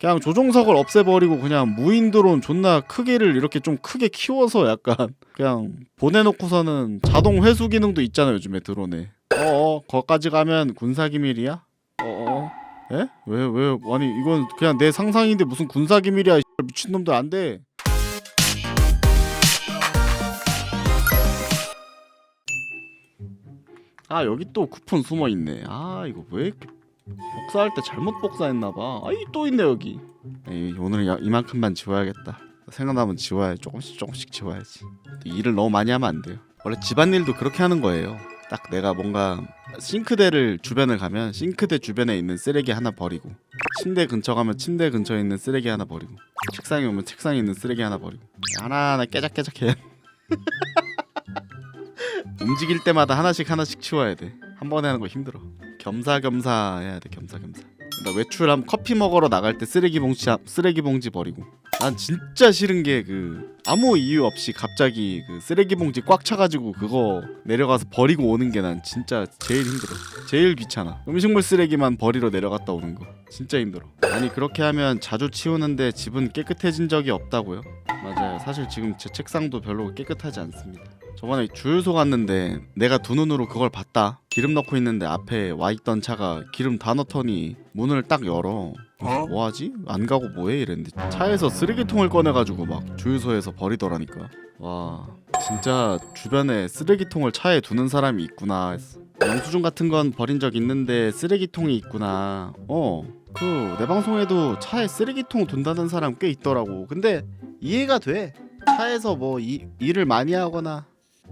그냥 조종석을 없애버리고 그냥 무인 드론 존나 크기를 이렇게 좀 크게 키워서 약간 그냥 보내놓고서는 자동 회수 기능도 있잖아 요즘에 드론에 어어 거까지 가면 군사기밀이야? 어어 에? 왜 왜 아니 이건 그냥 내 상상인데 무슨 군사기밀이야 이 미친놈들 안돼 아 여기 또 쿠폰 숨어 있네. 아 이거 왜 이렇게 복사할 때 잘못 복사했나봐. 아이 또 있네 여기. 에이, 오늘은 야- 이만큼만 지워야겠다. 생각나면 지워야 조금씩 조금씩 지워야지. 일을 너무 많이 하면 안 돼요. 원래 집안일도 그렇게 하는 거예요. 딱 내가 뭔가 싱크대를 주변을 가면 싱크대 주변에 있는 쓰레기 하나 버리고 침대 근처 가면 침대 근처에 있는 쓰레기 하나 버리고 책상에 오면 책상에 있는 쓰레기 하나 버리고 하나하나 깨작깨작 해야 움직일 때마다 하나씩 하나씩 치워야 돼. 한 번에 하는 거 힘들어. 겸사겸사 해야 돼. 겸사겸사. 나 외출하면 커피 먹으러 나갈 때 쓰레기 봉지 쓰레기 봉지 버리고. 난 진짜 싫은 게 그 아무 이유 없이 갑자기 그 쓰레기 봉지 꽉 차가지고 그거 내려가서 버리고 오는 게 난 진짜 제일 힘들어. 제일 귀찮아. 음식물 쓰레기만 버리러 내려갔다 오는 거 진짜 힘들어. 아니 그렇게 하면 자주 치우는데 집은 깨끗해진 적이 없다고요? 맞아요. 사실 지금 제 책상도 별로 깨끗하지 않습니다. 저번에 주유소 갔는데 내가 두 눈으로 그걸 봤다. 기름 넣고 있는데 앞에 와 있던 차가 기름 다 넣더니 문을 딱 열어. 뭐하지? 안 가고 뭐해? 이랬는데 차에서 쓰레기통을 꺼내가지고 막 주유소에서 버리더라니까. 와 진짜 주변에 쓰레기통을 차에 두는 사람이 있구나 했어. 영수증 같은 건 버린 적 있는데 쓰레기통이 있구나. 어. 그 내 방송에도 차에 쓰레기통 둔다는 사람 꽤 있더라고. 근데 이해가 돼. 차에서 뭐 이, 일을 많이 하거나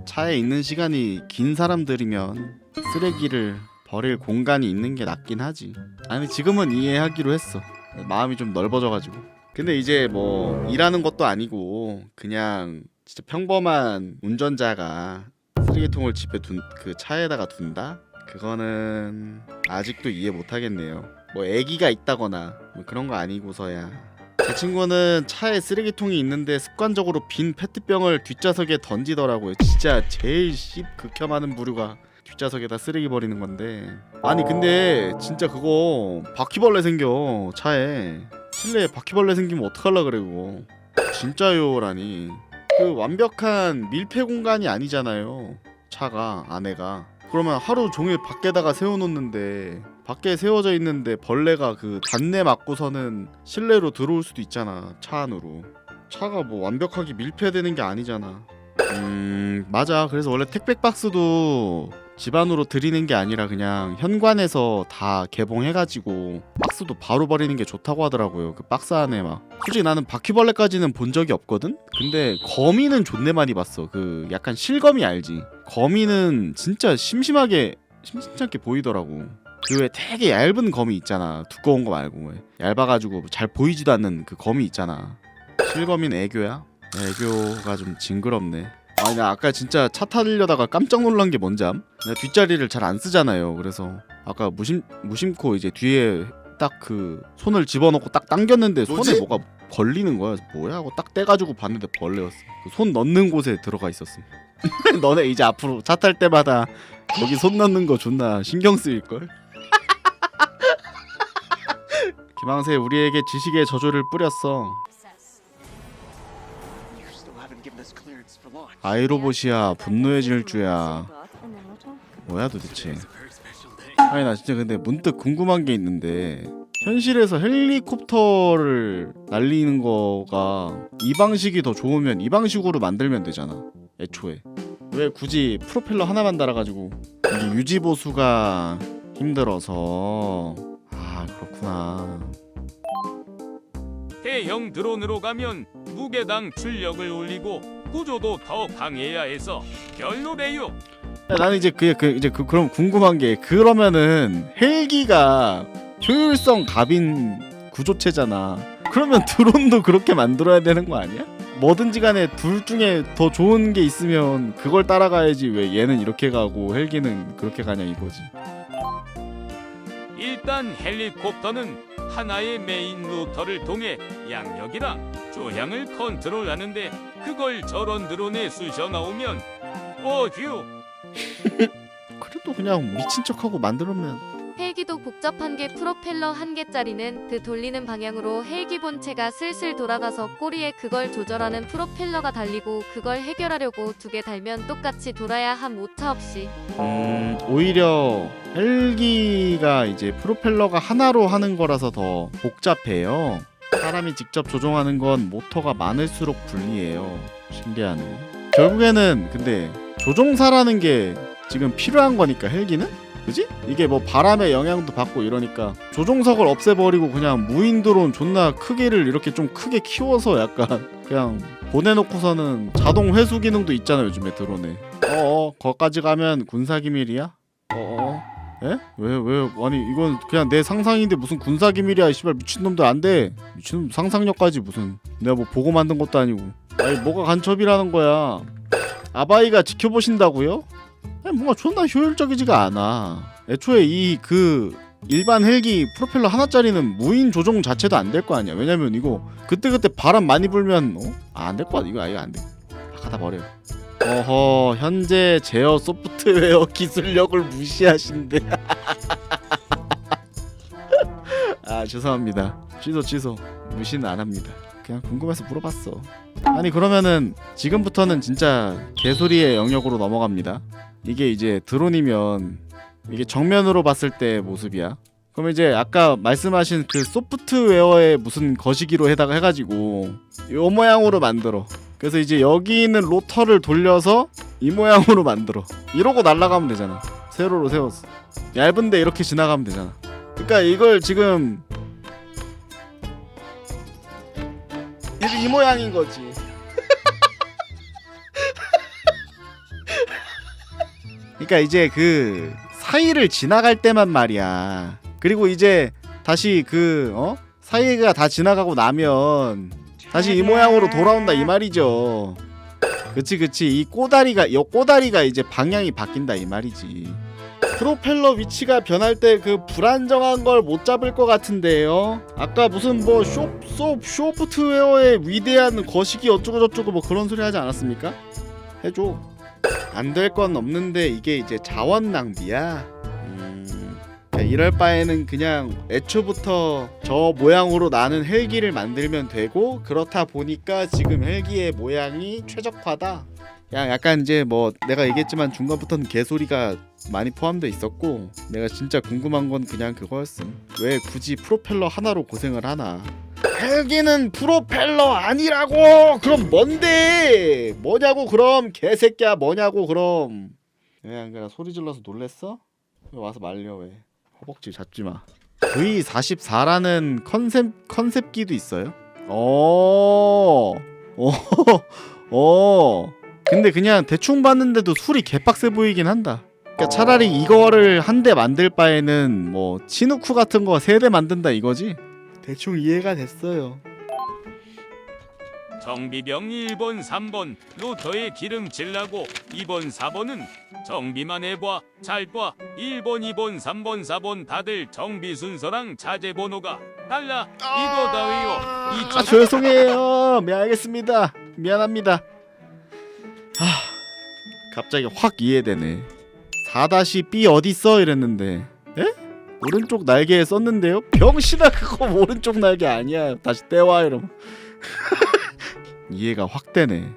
차에 있는 시간이 긴 사람들이면 쓰레기를 버릴 공간이 있는 게 낫긴 하지. 아니 지금은 이해하기로 했어. 마음이 좀 넓어져가지고. 근데 이제 뭐 일하는 것도 아니고 그냥 진짜 평범한 운전자가 쓰레기통을 집에 둔 그 차에다가 둔다? 그거는 아직도 이해 못 하겠네요. 뭐 애기가 있다거나 뭐 그런 거 아니고서야 제 친구는 차에 쓰레기통이 있는데 습관적으로 빈 페트병을 뒷좌석에 던지더라고요. 진짜 제일 씹 극혐하는 부류가 뒷좌석에다 쓰레기 버리는 건데. 아니 근데 진짜 그거 바퀴벌레 생겨 차에 실내에 바퀴벌레 생기면 어떡할라 그래 그거. 진짜요라니. 그 완벽한 밀폐 공간이 아니잖아요. 차가 안에가. 그러면 하루 종일 밖에다가 세워놓는데 밖에 세워져 있는데 벌레가 그 단내 맞고서는 실내로 들어올 수도 있잖아 차 안으로. 차가 뭐 완벽하게 밀폐되는 게 아니잖아. 음 맞아. 그래서 원래 택배 박스도 집 안으로 들이는 게 아니라 그냥 현관에서 다 개봉해가지고 박스도 바로 버리는 게 좋다고 하더라고요 그 박스 안에 막. 솔직히 나는 바퀴벌레까지는 본 적이 없거든? 근데 거미는 존내 많이 봤어. 그 약간 실거미 알지? 거미는 진짜 심심하게 심심찮게 보이더라고 그왜 되게 얇은 거미 있잖아. 두꺼운 거 말고. 왜 얇아가지고 잘 보이지도 않는 그 거미 있잖아. 실거미는 애교야? 애교가 좀 징그럽네. 아니 나 아까 진짜 차 타려다가 깜짝 놀란 게 뭔지 암? 내가 뒷자리를 잘 안 쓰잖아요. 그래서 아까 무심 무심코 이제 뒤에 딱 그 손을 집어넣고 딱 당겼는데 손에 뭐지? 뭐가 걸리는 거야. 뭐야? 하고 딱 떼가지고 봤는데 벌레였어. 그 손 넣는 곳에 들어가 있었음 너네 이제 앞으로 차 탈 때마다 거기 손 넣는 거 존나 신경 쓰일걸? 김항세 우리에게 지식의 저주를 뿌렸어. 아이로봇이야 분노의 질주야. 뭐야 도대체? 아니 나 진짜 근데 문득 궁금한 게 있는데 현실에서 헬리콥터를 날리는 거가 이 방식이 더 좋으면 이 방식으로 만들면 되잖아 애초에. 왜 굳이 프로펠러 하나만 달아가지고? 유지 보수가 힘들어서. 아 그렇구나 대형 드론으로 가면 무게당 출력을 올리고 구조도 더 강해야 해서 별로래요. 야, 나는 이제 그, 그 이제 그 그럼 궁금한 게 그러면은 헬기가 효율성 갑인 구조체잖아. 그러면 드론도 그렇게 만들어야 되는 거 아니야? 뭐든지 간에 둘 중에 더 좋은 게 있으면 그걸 따라가야지 왜 얘는 이렇게 가고 헬기는 그렇게 가냐 이거지. 일단 헬리콥터는 하나의 메인 루터를 통해 양력이랑 조향을 컨트롤하는데 그걸 저런 드론에 쑤셔 넣으면 어휴! 그래도 그냥 미친 척하고 만들면 헬기도 복잡한 게 프로펠러 한 개짜리는 그 돌리는 방향으로 헬기 본체가 슬슬 돌아가서 꼬리에 그걸 조절하는 프로펠러가 달리고 그걸 해결하려고 두 개 달면 똑같이 돌아야 함 오차 없이 음, 오히려 헬기가 이제 프로펠러가 하나로 하는 거라서 더 복잡해요. 사람이 직접 조종하는 건 모터가 많을수록 불리해요. 신기하네. 결국에는 근데 조종사라는 게 지금 필요한 거니까 헬기는? 그지? 이게 뭐 바람의 영향도 받고 이러니까 조종석을 없애버리고 그냥 무인 드론 존나 크게를 이렇게 좀 크게 키워서 약간 그냥 보내놓고서는 자동 회수 기능도 있잖아 요즘에 드론에 어어 거까지 가면 군사 기밀이야? 어어 에? 왜 왜 아니 이건 그냥 내 상상인데 무슨 군사 기밀이야 씨발 미친놈들 안돼 미친놈 상상력까지 무슨 내가 뭐 보고 만든 것도 아니고 아니 뭐가 간첩이라는 거야 아바이가 지켜보신다고요? 뭔가 존나 효율적이지가 않아. 애초에 이 그 일반 헬기 프로펠러 하나짜리는 무인 조종 자체도 안 될 거 아니야. 왜냐면 이거 그때그때 바람 많이 불면 어? 아, 안될거 같아 이거 아예 안 돼. 아, 갖다 버려 어허 현재 제어 소프트웨어 기술력을 무시하신대. 아 죄송합니다. 취소 취소. 무시는 안 합니다. 그냥 궁금해서 물어봤어. 아니 그러면은 지금부터는 진짜 개소리의 영역으로 넘어갑니다 이게 이제 드론이면 이게 정면으로 봤을 때 모습이야. 그럼 이제 아까 말씀하신 그 소프트웨어의 무슨 거시기로 해다가 해가지고 요 모양으로 만들어. 그래서 이제 여기 있는 로터를 돌려서 이 모양으로 만들어. 이러고 날아가면 되잖아. 세로로 세웠어. 얇은데 이렇게 지나가면 되잖아. 그러니까 이걸 지금 이, 이 모양인 거지 그러니까 이제 그 사이를 지나갈 때만 말이야 그리고 이제 다시 그 어? 사이가 다 지나가고 나면 다시 이 모양으로 돌아온다 이 말이죠. 그치 그치 이 꼬다리가 이 꼬다리가 이제 방향이 바뀐다 이 말이지. 프로펠러 위치가 변할 때 그 불안정한 걸 못 잡을 것 같은데요. 아까 무슨 뭐 쇼, 소, 소프트웨어의 위대한 거시기 어쩌고 저쩌고 뭐 그런 소리 하지 않았습니까? 해줘. 안 될 건 없는데 이게 이제 자원 낭비야. 음, 야, 이럴 바에는 그냥 애초부터 저 모양으로 나는 헬기를 만들면 되고 그렇다 보니까 지금 헬기의 모양이 최적화다. 야 약간 이제 뭐 내가 얘기했지만 중간부터는 개소리가 많이 포함돼 있었고 내가 진짜 궁금한 건 그냥 그거였음. 왜 굳이 프로펠러 하나로 고생을 하나? 헬기는 프로펠러 아니라고. 그럼 뭔데? 뭐냐고 그럼 개새끼야 뭐냐고 그럼. 왜안 그래 소리 질러서 놀랬어? 왜 와서 말려 왜? 허벅지 잡지 마. V44라는 컨셉 컨셉기도 있어요? 어. 어. 어. 근데 그냥 대충 봤는데도 술이 개빡세 보이긴 한다. 그러니까 차라리 이거를 한 대 만들 바에는 뭐 치누쿠 같은 거 세 대 만든다 이거지? 대충 이해가 됐어요. 정비병 1번 3번 로터에 기름칠 나고 2번 4번은 정비만 해봐 잘 봐 1번 2번 3번 4번 다들 정비 순서랑 자재 번호가 달라 이거다위요 아 죄송해요. 미 알겠습니다. 미안합니다. 하 갑자기 확 이해되네. 4-B 어딨어 이랬는데 에? 오른쪽 날개에 썼는데요? 병신아 그거 오른쪽 날개 아니야. 다시 떼와 이러면 이해가 확 되네.